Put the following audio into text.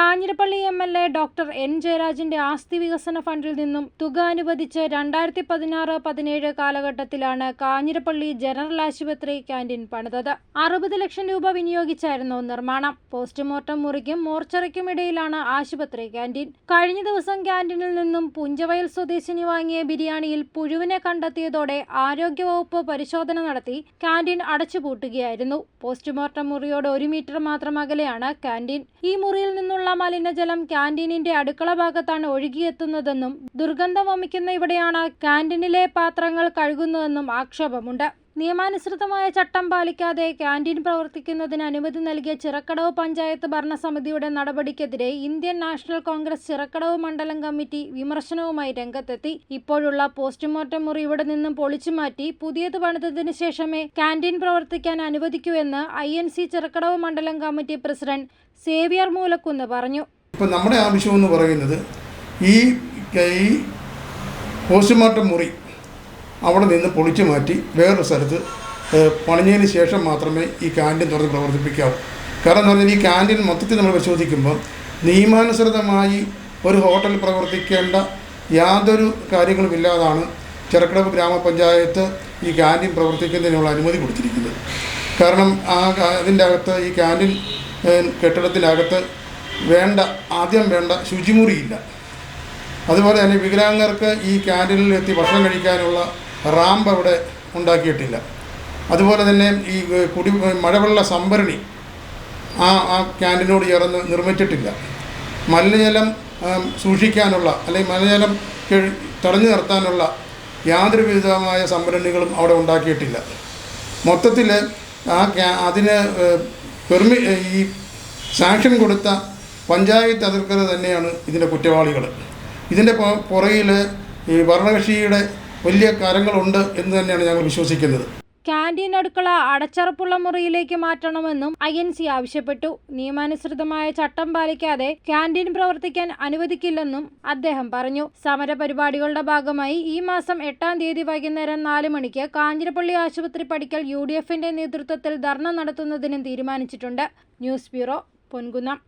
Kanjirappally M L A doctor N ജയരാജിന്റെ ആസ്തി വികസന ഫണ്ടിൽ നിന്നും തുക അനുവദിച്ച് രണ്ടായിരത്തി പതിനാറ് പതിനേഴ് കാലഘട്ടത്തിലാണ് കാഞ്ഞിരപ്പള്ളി ജനറൽ ആശുപത്രി ക്യാന്റീൻ പണിതത്. അറുപത് ലക്ഷം രൂപ വിനിയോഗിച്ചായിരുന്നു നിർമ്മാണം. പോസ്റ്റ്മോർട്ടം മുറിക്കും മോർച്ചറിക്കും ഇടയിലാണ് ആശുപത്രി ക്യാന്റീൻ. കഴിഞ്ഞ ദിവസം ക്യാന്റീനിൽ നിന്നും പുഞ്ചവയൽ സ്വദേശിനി വാങ്ങിയ ബിരിയാണിയിൽ പുഴുവിനെ കണ്ടെത്തിയതോടെ ആരോഗ്യവകുപ്പ് പരിശോധന നടത്തി ക്യാന്റീൻ അടച്ചുപൂട്ടുകയായിരുന്നു. പോസ്റ്റ്മോർട്ടം മുറിയോട് ഒരു മീറ്റർ മാത്രം അകലെയാണ് ക്യാന്റീൻ. ഈ മുറിയിൽ നിന്നുള്ള മലിനജലം ക്യാന്റീനിന്റെ അടുക്കള ഭാഗത്താണ് ഒഴുകിയെത്തുന്നതെന്നും ദുർഗന്ധം വമിക്കുന്ന ഇവിടെയാണ് ക്യാന്റീനിലെ പാത്രങ്ങൾ കഴുകുന്നതെന്നും ആക്ഷേപമുണ്ട്. നിയമാനുസൃതമായ ചട്ടം പാലിക്കാതെ ക്യാന്റീൻ പ്രവർത്തിക്കുന്നതിന് അനുമതി നൽകിയ ചിറക്കടവ് പഞ്ചായത്ത് ഭരണസമിതിയുടെ നടപടിക്കെതിരെ ഇന്ത്യൻ നാഷണൽ കോൺഗ്രസ് ചിറക്കടവ് മണ്ഡലം കമ്മിറ്റി വിമർശനവുമായി രംഗത്തെത്തി. ഇപ്പോഴുള്ള പോസ്റ്റ്മോർട്ടം മുറി ഇവിടെ നിന്നും പൊളിച്ചു മാറ്റി പുതിയത് പണിതതിനു ശേഷമേ ക്യാന്റീൻ പ്രവർത്തിക്കാൻ അനുവദിക്കൂ എന്ന് ഐ എൻ സി ചിറക്കടവ് മണ്ഡലം കമ്മിറ്റി പ്രസിഡന്റ് സേവിയർ മൂലക്കുന്ന് പറഞ്ഞു. ഇപ്പം നമ്മുടെ ആവശ്യം പറയുന്നത് ഈ പോസ്റ്റ്മോർട്ടം മുറി അവിടെ നിന്ന് പൊളിച്ചു മാറ്റി വേറൊരു സ്ഥലത്ത് പണിഞ്ഞതിന് ശേഷം മാത്രമേ ഈ ക്യാന്റീൻ തുറന്ന് പ്രവർത്തിപ്പിക്കാവൂ. കാരണം എന്ന് പറഞ്ഞാൽ ഈ ക്യാന്റീൻ മൊത്തത്തിൽ നമ്മൾ പരിശോധിക്കുമ്പോൾ നിയമാനുസൃതമായി ഒരു ഹോട്ടൽ പ്രവർത്തിക്കേണ്ട യാതൊരു കാര്യങ്ങളും ഇല്ലാതാണ് ചെറുക്കടവ് ഗ്രാമപഞ്ചായത്ത് ഈ ക്യാന്റീൻ പ്രവർത്തിക്കുന്നതിനുള്ള അനുമതി കൊടുത്തിരിക്കുന്നത്. കാരണം ആ അതിന്റെ അകത്ത് ഈ ക്യാന്റീൻ ഏഹ്, കെട്ടിടത്തിനകത്ത് വേണ്ട ആദ്യം വേണ്ട ശുചിമുറിയില്ല. അതുപോലെ തന്നെ വികലാംഗർക്ക് ഈ ക്യാന്റീനിൽ എത്തി ഭക്ഷണം കഴിക്കാനുള്ള റാമ്പ് അവിടെ ഉണ്ടാക്കിയിട്ടില്ല. അതുപോലെ തന്നെ ഈ കുടി മഴവെള്ള സംഭരണി ആ ആ ക്യാന്റിനോട് ചേർന്ന് നിർമ്മിച്ചിട്ടില്ല. മലിനജലം സൂക്ഷിക്കാനുള്ള അല്ലെങ്കിൽ മലിനജലം തടഞ്ഞു നിർത്താനുള്ള യാതൊരു വിധമായ സംഭരണികളും അവിടെ ഉണ്ടാക്കിയിട്ടില്ല. മൊത്തത്തിൽ ആ അതിന് പെർമി ഈ സാങ്ഷൻ കൊടുത്ത പഞ്ചായത്ത് അധികൃതർ തന്നെയാണ് ഇതിന്റെ കുറ്റവാളികൾ ഇതിന്റെ പുറയിൽ ഈ ഭരണകക്ഷിയുടെ വലിയ കരങ്ങളുണ്ട് എന്ന് തന്നെയാണ് ഞങ്ങൾ വിശ്വസിക്കുന്നത്. ക്യാന്റീൻ അടുക്കള അടച്ചറപ്പുള്ള മുറിയിലേക്ക് മാറ്റണമെന്നും ഐ എൻ സി ആവശ്യപ്പെട്ടു. നിയമാനുസൃതമായ ചട്ടം പാലിക്കാതെ ക്യാന്റീൻ പ്രവർത്തിക്കാൻ അനുവദിക്കില്ലെന്നും അദ്ദേഹം പറഞ്ഞു. സമരപരിപാടികളുടെ ഭാഗമായി ഈ മാസം എട്ടാം തീയതി വൈകുന്നേരം നാല് മണിക്ക് കാഞ്ഞിരപ്പള്ളി ആശുപത്രി പടിക്കൽ യു ഡി എഫിന്റെ നേതൃത്വത്തിൽ ധർണ നടത്തുന്നതിനും തീരുമാനിച്ചിട്ടുണ്ട്. News bureau Ponkunnam.